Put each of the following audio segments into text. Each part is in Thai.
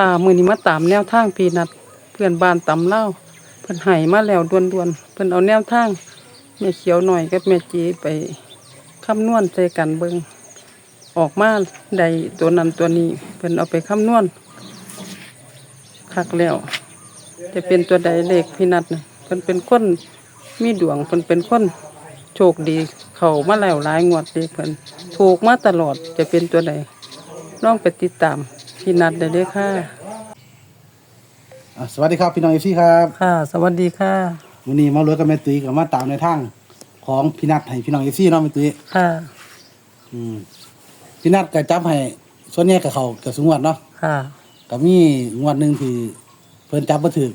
ค่ะมือนี้มาตามแนวทางพีนัดเพื่อนบ้านตำเล่าเพิ่นให้มาแล้วด่วนๆเพิ่นเอาแนวทางแม่เขียวหน่อยกับแม่จีไปคำนวณใส่กันเบิงออกมาได้ตัวนั้นตัวนี้เพิ่นเอาไปคำนวณคักแล้ว จะเป็นตัวใดเลขพี่นัดนะเพิ่นเป็นคนมีดวงเพิ่นเป็นคนโชคดีเขามาแล้วหลายงวดเลยเพิ่นถูกมาตลอดจะเป็นตัวใดลองไปติดตาม พี่นัดได้เลยค่ะ อะสวัสดีครับพี่น้องเอฟซีครับค่ะ สวัสดีค่ะ วันนี้มาเลยกับแม่ตุ้ยกับมาตามในทางของพี่นัทให้พี่น้องเอฟซีเนาะแม่ตุ้ยค่ะ อืมพี่นัทก็จับให้ส่วนใหญ่กับเขากับสงวดเนาะค่ะ ก็มีงวดหนึ่งที่เพิ่นจับบ่ถือ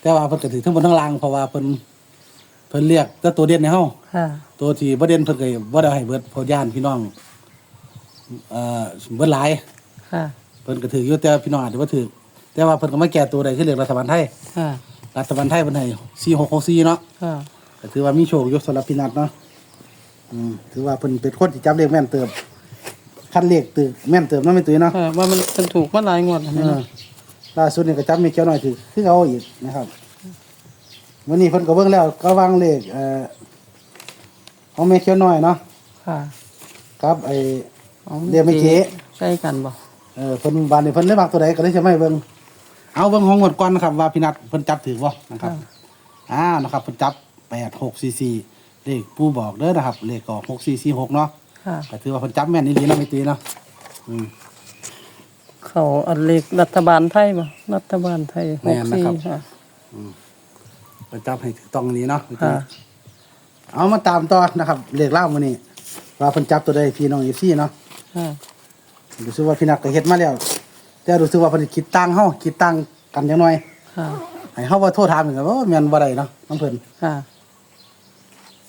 แต่ว่าเพิ่นก็ถือทั้งบนทั้งล่างเพราะว่าเพิ่นเพิ่นเรียกแต่ตัวเด่นในเฮา ค่ะ ตัวที่บ่เด่นเพิ่นก็บ่ได้ให้เบิดเพราะย่านพี่น้องเอ่อเบิดหลายค่ะ เพิ่นก็ถืออยู่แต่พี่น้องอาจจะบ่ถือแต่ว่าเพิ่นก็มาแก้ตัวได้คือเรียกรัฐบาลไทยค่ะรัฐบาลไทยเพิ่นให้4664เนาะค่ะก็ถือว่ามีโชคอยศสำหรับพี่นัทเนาะอืมถือว่าเพิ่นเป็นคนที่จับเลขแม่นเติมคันเลขตึกแม่นเติมเนาะไม่ตุ้ยเนาะค่ะว่ามันเป็นถูกมาหลายงวดแล้วเอนะอล่าสุดนี่ก็จับมีเขียวหน่อยถือคือเอาอีกนะครับวันนี้เพิ่นก็เบิ่งแล้วก็วางเลขเอ่อของแม่เขียวน้อยเนาะค่ะครับไอ้อาเรียกไม่เจ๊ใช่กันบ่เออเพิ่นบานนี่เพิ่นได้มักตัวใดก็เลยจะไม่เบิ่งเอาเบิ่งของงวดก่อนนะครับว่าพี่นัทเพิ่นจับถือบ่นะครับอ่านะครับเพิ่นจับ8644เลขปู่บอกเด้อนะครับเลขก็6446เนาะค่ะ ก็ถือว่าเพิ่นจับแม่นอีหลีเนาะไม่ตีเนาะอืมเขาอันเลขรัฐบาลไทยบ่รัฐบาลไทยแม่หกนนะสี่ครับค่ะเพิ่นจับให้ถูกต้องนี้เนาะค่ะ เอามาตามต่อนะครับเลขเล่ามื้อนี้ว่าเพิ่นจับตัวใดพี่น้อง FC เนาะ ค่ะ รู้สึกว่าพี่นักก็เฮ็ดมาแล้วแต่รู้สึกว่าเพิ่นคิดตังค์เฮาคิดตังค์กันจังหน่อยค่ะให้เฮาว่าโทษถามอีกก็ว่าแม่นบ่ได้เนาะน้ำเพิ่นค่ะ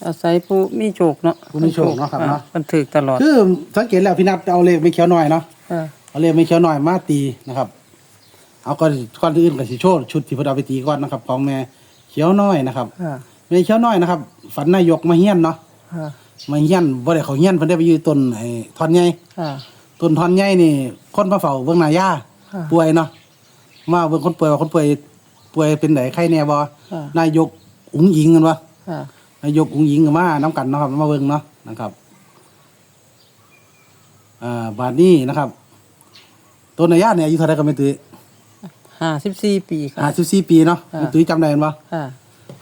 อาศัยผู้มีโชคเนาะผู้มีโชคเนาะครับเนาะมันถือตลอดคือสังเกตแล้วพี่นัทเอาเลขไม่เขียวหน่อยเนาะค่ะเอาเลขไม่เขียวหน่อยมาตีนะครับ เอาก่อนก่อนอื่นก็สิโชว์ชุดที่เพิ่นเอาไปตีก่อนนะครับ ของแม่เขียวน้อยนะครับค่ะแม่เขียวน้อยนะครับ ฝันนายกมาเฮียนเนาะค่ะมาเฮียนบ่ได้เขาเฮียนเพิ่นได้ไปอยู่ต้นไอ้ท่อนใหญ่ค่ะ ต้นท่อนใหญ่นี่คนมาเฝ้าเบิ่งหน้าย่าค่ะ ป่วยเนาะมาเบิ่งคนป่วยว่าคนป่วยป่วยเป็นไดไข้แน่บ่ค่ะ นายกอุ๋งอิงกันวะค่ะ นายกอุ๋งอิงก็มาน้กันเนาะครับมาเบิ่งเนาะนะครับอ่าบาดนี้นะครับต้นนายาเนี่ยอายุเท่าไหร่ก็ไม่ตื้อห้าสิบสี่ปีค่ะ 54ปีเนาะค่ะ ไม่ตื้อจำได้แม่นบ่ ค่ะ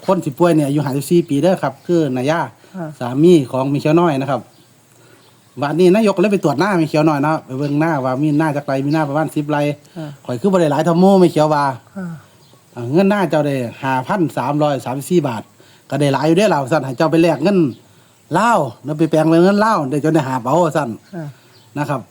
คนสิป่วยเนี่ยอายุ54ปีเด้อครับ คือนายาค่ะ สามีของมิเชียวน้อยนะครับ บาดนี้นายกก็เลยไปตรวจหน้ามิเชียวน้อยเนาะไปเบิ่งหน้าว่ามีหน้าจักไรมีหน้าประมาณ10ไรค่ะข่อยคือบ่ได้หลายเท่าโมมิเชียวว่าค่ะอ่าเงินหน้าเจ้าได้ห้าพันสามร้อยสามสี่บาท ก็ได้หลายอยู่ได้อเราสั่นให้เจ้าไปแลกเงินเล่าวแล้วไปแปลงเป็นเงินเล่าวได้จนได้หาเป๋าสั่นค่ะนะครับ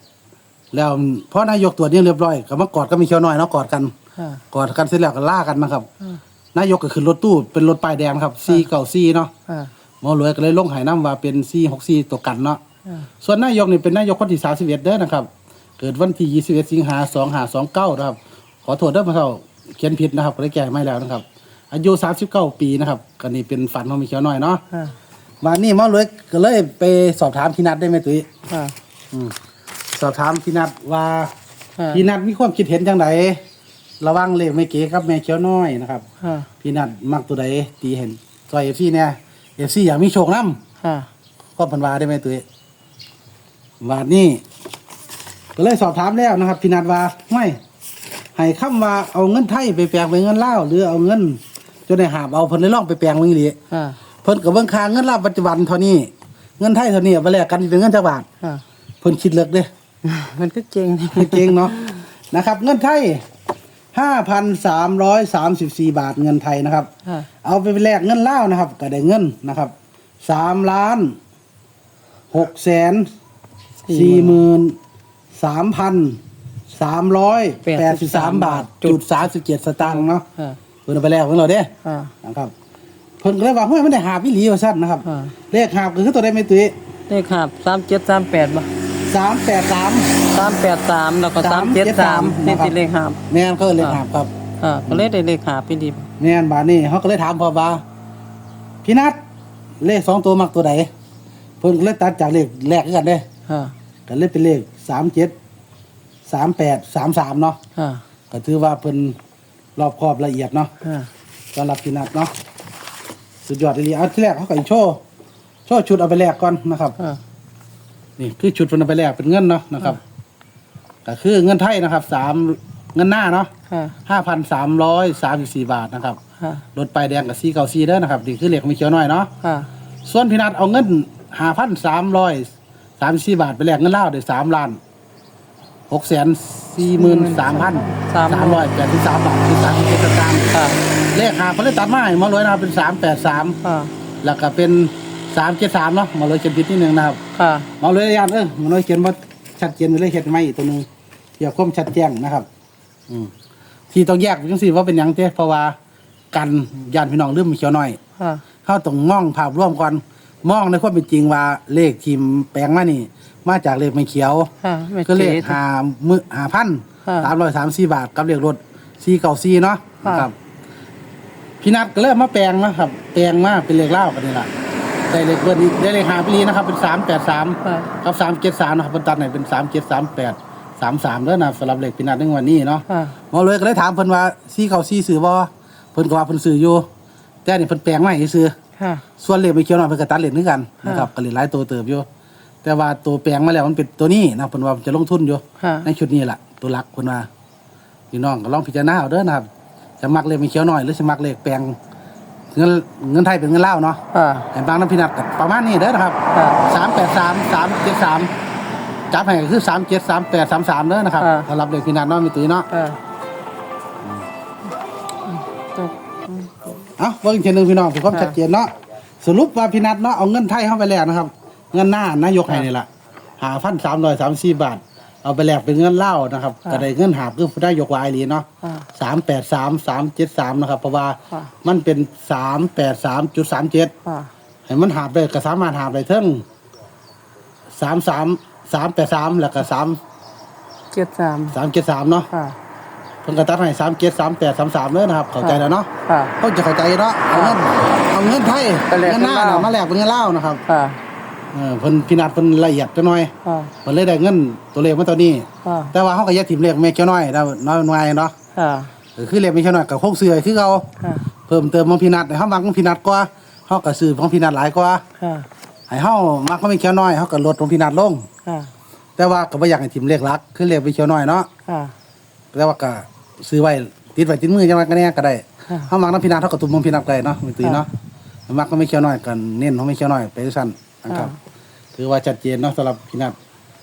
แล้วพอนายกตรวจนี่เรียบร้อยก็มากอดก็มีเขียวน้อยเนาะกอดกันค่ะกอดกันเสร็จแล้วก็ล่ากันนะครับค่ะนายกก็ขึ้นรถตู้เป็นรถป้ายแดงครับซีเก่าซีเนาะค่ะหมอรวยก็เลยลงใหายน้ำว่าเป็นซีหกซีตัวกันเนาะค่ะ ส่วนนายกนี่เป็นนายกคนที่สามสิบเอ็ดเด้อนะครับ เกิดวันที่ยี่สิบเอ็ดสิงหาสองหาสองเก้านะครับ ขอโทษเด้อมาเท่าเขียนผิดนะครับก็ได้แก้ไม่แล้วนะครับ อายุสามสิบเก้าปีนะครับก็นี่เป็นฝันของมีเขียวน้อยเนาะค่ะวันนี้หมอรวยก็เลยไปสอบถามพี่นัทได้ไหมตุ้ยค่ะอืมสอบถามพี่นัทว่า ค่ะพี่นัทมีความคิดเห็นจังไดระหวังเลขไม่เก๋กับแม่เขียวน้อยนะครับ ค่ะพี่นัทมักตัวใดตีเห็นซอยเอฟซีเนี่ยเอฟซีอยากมีโชคนำค่ะก็พันวาได้ไหมตุ้ย วันนี้ก็เลยสอบถามแล้วนะครับพี่นัทว่าไม่ให้คำว่าเอาเงินไทยไปแปลงเป็นเงินลาวหรือเอาเงินจนได้หาบเอาเพิ่นเลยลองไปแปลงเมืองหลีค่ะเพิ่นก็เบิ่งค่าเงินลาวปัจจุบันเท่านี้เงินไทยเท่านี้เอาไปแลกกันเป็นเงินจักบาทค่ะเพิ่นคิดเลิกเด้มันก็เจ๋งนี่เก่งเนาะนะครับ เงินไทยห้าพันสามร้อยสามสิบสี่บาทเงินไทยนะครับค่ะเอาไปแลกเงินล่าวนะครับ ก็ได้เงินนะครับสามล้านหกแสน สี่หมื่นสามพันสามร้อยแปดสิบสามบาท จุดสามสิบเจ็ดสตางค์เนาะค่ะเพิ่นเอาไปแลกเพิ่นเราเด้ค่ะนะครับ เพิ่นก็เลยว่าเฮ้ยมันได้หาพี่หลีว่าสั้นนะครับค่ะเลขหาบก็คือตัวได้ไม่ตุ้ยเลขหาบสามเจ็ดสามแปดบ่สามแปดสามสามแปดสามแล้วก็สามเจ็ดสาม373นี่นะครับสิเลขหาบแม่นก็เลขหาบครับค่ะก็เลยได้เลขหาบพี่ดีบ่แม่นบาดนี้เขาก็เลยถามพ่อว่าพี่นัทเลขสองตัวมักตัวไหนเพิ่นก็เลยตัดจากเลขแรกกันเด้ค่ะ ก็เลยเป็นเลขสามเจ็ดสามแปดสามสามเนาะค่ะก็ถือว่าเพิ่นรอบคอบละเอียดเนาะค่ะสำหรับพี่นัดเนาะสุดยอดเลยเอาที่แรกเขาก็อีกโชว์โชว์ชุดเอาไปแลกก่อนนะครับค่ะนี่คือชุดเพิ่นเอาไปแลกเป็นเงินเนาะนะครับก็คือเงินไทยนะครับสามเงินหน้าเนาะค่ะ ห้าพันสามร้อยสามสิบสี่บาทนะครับค่ะ รถไปายแดงกับซีเก่าซีเด้อนะครับนี่คือเหล็กไม่เขียวน้อยเนาะ ค่ะ ส่วนพี่นัดเอาเงินห้าพันสามร้อย สามสี่บาทไปแลกเงินเล่าวได้สามล้านหกแสนสี่หมื่นสามพันสามร้อยแปดสิบสามบาทคือสามสิบเจ็ดสตางค์ค่ะเลขหาเขาเลยตัดมาให้มาเลยนะครับเป็นสามแปดสามค่ะแล้วก็เป็นสามเจ็ดสามเนาะมาเลยเขียนผิดนิดนึงนะครับ ค่ะมาเลยยานเออมาเลยเขียนว่าชัดเจนไปเลยเขียนไม่อีกตัวหนึงเกี่ยวกับความชัดแจ้งนะครับ อืมที่ต้องแยกเป็นจังซี่ว่าเป็นหยังเต้เพราะว่ากันยานพี่น้องเริ่มเขียวน้อยค่ะ เขาต้องมองภาพร่วมก่อน มองในความเป็นจริงว่าเลขทีมแปลงมานี่ มาจากเลขไม่เขียว ค่ะแม่ก็เลเจ๊ขหามือหาพันค่ะ สามร้อยสามสี่บาทกับเลขรถสี่เก้าสี่เนาะค่ะครับ พี่นัทก็เริ่มมาแปลงนะครับ แปลงมาเป็นเลขเล่ากันนี่แหละได้เลขรถนี้ได้เลขหาปีนะครับ เป็นสามแปดสามค่ะกับสามเจ็ดสามนะครับเป็นตัดไหนเป็นสามเจ็ดสามแปดสามสามแล้วนะสำหรับเลขพี่นัทในวันนี้เนาะ ค่ะ หมอเลยก็เลยถามเพิ่นว่าซี่เขาซี่ซื้อบ่เพิ่นก็ว่าเพิ่นซื้ออยู่แต่นี่เพิ่นแปลงมาให้ซื้อ ค่ะ ส่วนเลขไม่เขียวหน่อยเพิ่นก็ตัดเลขนึงกันค่ะนะครับก็เลยหลายตัวเติบอยู่แต่ว่าตัวแปลงมาแล้วมันเป็นตัวนี้นะเพิ่นว่าจะลงทุนอยู่ค่ะ ในชุดนี้แหละตัวหลักเพิ่นว่าพี่น้องก็ลองพิจารณาเอาเด้อนะครับจะมักเลขไม่เขียวหน่อยหรือจะมักเลขแปลงเงินเงินไทยเป็นเงินลาวเนาะค่ะให้บางน้ำพินัดก็ประมาณนี้เด้อนะครับค่ะสามแปดสามสามเจ็ดสามจับให้ก็คือสามเจ็ดสามแปดสามสามเด้อนะครับค่ะสำหรับเลขพินัดเนาะมีตุ้ยเนาะค่ะ เอ้าเบิ่งอีกทีหนึงพี่น้องเพื่อความค่ะชัดเจนเนาะสรุปว่าพี่นัทเนาะเอาเงินไทยเข้าไปแล้วนะครับ เงินหน้านายกให้นี่ล่ะหาพันสามร้อยสามสี่บาท เอาไปแลกเป็นเงินเล่าวนะครับก็ได้เงินหาบคือได้ยกวายลีเนาะค่ะสามแปดสามสามเจ็ดสามนะครับ เพราะว่าค่ะ มันเป็นสามแปดสามจุดสามเจ็ด ค่ะ ให้มันหาบได้ก็สามารถหาบได้เทั้งสามสามสามแปดสามแล้วก็สามเจ็ดสาม สามเจ็ดสามเนาะค่ะเพิ่นก็ตัดให้สามเจ็ดสามแปดสามสามเลยนะครับเข้าใจแล้วเนาะค่ะ เขาจะเข้าใจเนาะเอาเงินเอาเงินไทยไปแลกเงินหน้าเป็นลาว น่ะมาแลกเป็นเงินเล่าวนะครับค่ะเออเพิ่นพินาศเพิ่นละเอียดจังหน่อยค่ะเพิ่นเลยได้เงินตัวเลขมาตัวนี้ ค่ะแต่ว่าเขาก็อย่าถิ่มเลขแม่เจ้าน้อยแล้วน้อยน้อยเนาะค่ะก็คือเลขแม่เจ้าน้อยกับโคกเสือคือเขาค่ะเพิ่มเติมของพินัทให้เฮามักของพินัทกว่าเฮาก็ซื้อของพินัทหลายกว่าค่ะให้เฮามักของแม่เจ้าน้อยเฮาก็ลดของพินัทลง ค่ะแต่ว่าก็บ่อยากให้ถิ่มเลขหลัก คือเลขแม่เจ้าน้อยเนาะ ค่ะ แต่ว่าก็ ซื้อไว้ติดไว้ติดมือจังไดก็แน่ก็ได้ค่ะเฮามักน้ำพินัทเฮาก็ตุ่มของพินัทก็ได้เนาะไม่ตีเนาะมักของแม่เจ้าน้อยก็เน้นของแม่เจ้าน้อยไปซั่นนะครับ ถือว่าชัดเจนเนาะสำหรับพี่นัท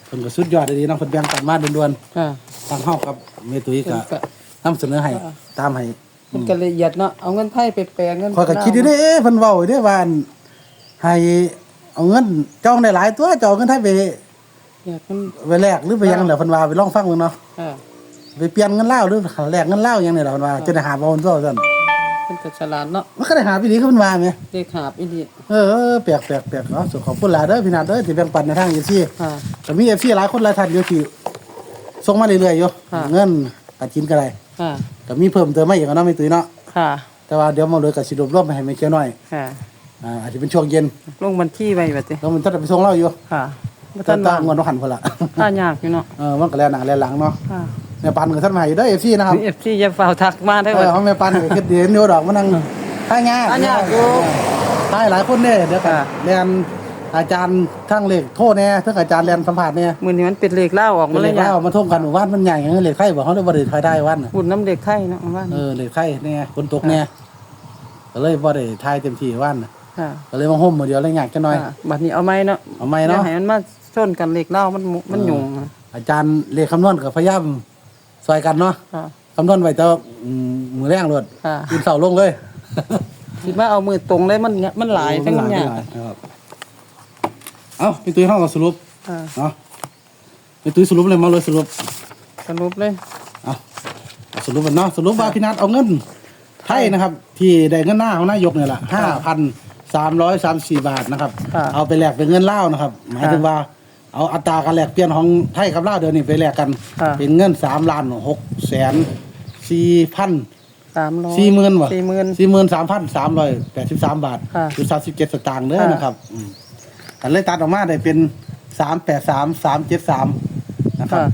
เพิ่นก็สุดยอดดีๆเนาะเพิ่นแบ่งปันมาด่วนค่ะๆทางเฮากับเมตุยเพิ่ก็นก็นำเสนอให้ตามให้มันก็ละเอียดเนาะเอาเงินไทยไปแปลงเงินข้อยก็คิดอยู่เด้เอ๊ะเพิ่นเว้าอยู่เด้ว่าอันให้เอาเงินจองได้หลายตัวจะเอาเงินไทยไปอยากมันไปแลกหรือไปหยังเดี๋ยวเพิ่นว่าไปลองฟังเบิ่งเนาะ ค่ะ ไปเปลี่ยนเงินลาวหรือแลกเงินลาวหยังนี่แหละเพิ่นว่าจะได้หาบ่คนตัวซั่นมันก็ฉลาดเนาะมันก็ได้หาพี่ดีคือเพิ่นว่าแหมเลขหาบอีดีเออเออแปลกๆแปลกๆเนาะขอบคุณหลายเด้อพี่นัทเด้อที่แบ่งปันในทาง FC ค่ะก็มี FC หลายคนหลายท่านอยู่ที่ส่งมาเรื่อยๆอยู่ค่ะ เงินปัจจินก็ได้ค่ะ ก็มีเพิ่มเติมมาอีกเนาะไม่ตุ้ยเนาะค่ะ แต่ว่าเดี๋ยวมาเลยกับสิรวบรวมให้ไม่เกี่ยวหน่อยค่ะ อ่าอาจจะเป็นช่วงเย็นลงบัญชีไว้บัดนี้แล้วมันจะไปส่งเราอยู่ค่ะบ่แต่ทันตาว่างเงินเราหันพุ่นละ ถ้ายากอยู่เนาะเออมันก็แลหน้าแลหลังเนาะค่ะแม่ปันกับท่านใหม่เด้อเอฟซีนะครับเอฟซีอย่าเฝ้าทักมาได้เอบัดอเขาแม่ปันก็คิดดีนิ้วดอกมันนั่งท่ายากท่ายากอยู่ ท่ายหลายคนเนี่ยเดี๋ยวกันค่ะเรียนอาจารย์ทั้งเลขโทษเนี่ยทั้งอาจารย์เรียนสัมผัสเนี่ยมื้อนี้มันเป็นเลขเล่าออกมัมานเลเลยยยากว่ามาท่มกันหมู่บ้านมันใหญ่อย่างเงี้ยเลขไข่บอกเขาเลยบ่ได้ทายได้วันน่ะบุญน้ำเลขไทยเนาะว่าเออเลขไข่เนี่ยคนตกเนี่ยก็เลยบ่ได้ทายเต็มที่วันน่ะค่ะก็เลยมาห่มมาเดียวเลยอยากจะน้อย ค่ะบัดนี้เอาไหมเนาะเอาไหมเนาะ อย่ให้มันมาชนกันเลขเล่ามันหมุมันยุ่งอะอาจารย์เลขคำนวณกับพยายาม ซอยกันเนาะค่ะ คำนวณไว้แต่อืมมือแรงรวดค่ะ กินเสาลงเลยคิดว่าเอามือตรงเลยมันเนี่ยมันหลายทั้งมันยากหลครับเอาพี่ตุ้ยห้องสรุปค่ะเนาะพี่ตุ้ยสรุปเลยมาเลยสรุป สรุปเลย เอาสรุปกันเนาะสรุปว่าพี่นัทเอาเงินไทยนะครับ ที่ได้เงินหน้าของนายกเนี่ยแหละห้าพันสามร้อยสามสี่บาทนะครับ ค่ะเอาไปแลกเป็นเงินเล่าวนะครับ หมายถึงว่า เอาอัตราการแลกเปลี่ยนของไทยกับลาวเดี๋ยวนี้ไปแลกกัน ค่ะ เป็นเงินสามล้านหกแสนสี่พันสามร้อยสี่หมื่นบ่สี่หมื่น สี่หมื่นสามพันสามร้อยแปดสิบสามบาทค่ะจุดสามสิบเจ็ดสตางค์เด้อค่ะ นะครับอืมแต่เลยตัดออกมาได้เป็นสามแปดสามสามเจ็ดสามนะครับค่ะ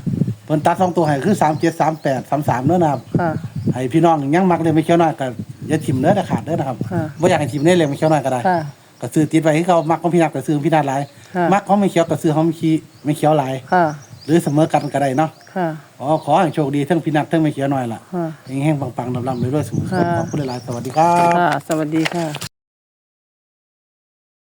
เพพิ่นตัดสองตัวให้คือสามเจ็ดสามแปดสามสามเด้อนะครับ ค่ะ ให้พี่น้องยังมักเลยไม่เขียวน้อยก็อย่าถิ่มเด้อแต่ขาดเด้อนะครับค่ะบ่อยากให้ถิ่มเด้เลยไม่เขียวน้อยก็ได้ ค่ะ ก็ซื้อติดไว้ให้เขามักของพี่นักก็ซื้อของพี่นัดหลายค่ะ มักของไม่เขียวก็ซื้อของไม่ขี้ไม่เขียวหลาย ค่ะ หรือเสมอกันก็ได้เนาะค่ะ อ๋อขอให้โชคดีทั้งพี่นักทั้งไม่เขียวน้อยล่ะค่ะ แห้งๆปังๆลำๆเรื่อยๆสมุนค่ะขอบคุณหลายๆสวัสดีครับ ค่ะ สวัสดีค่ะ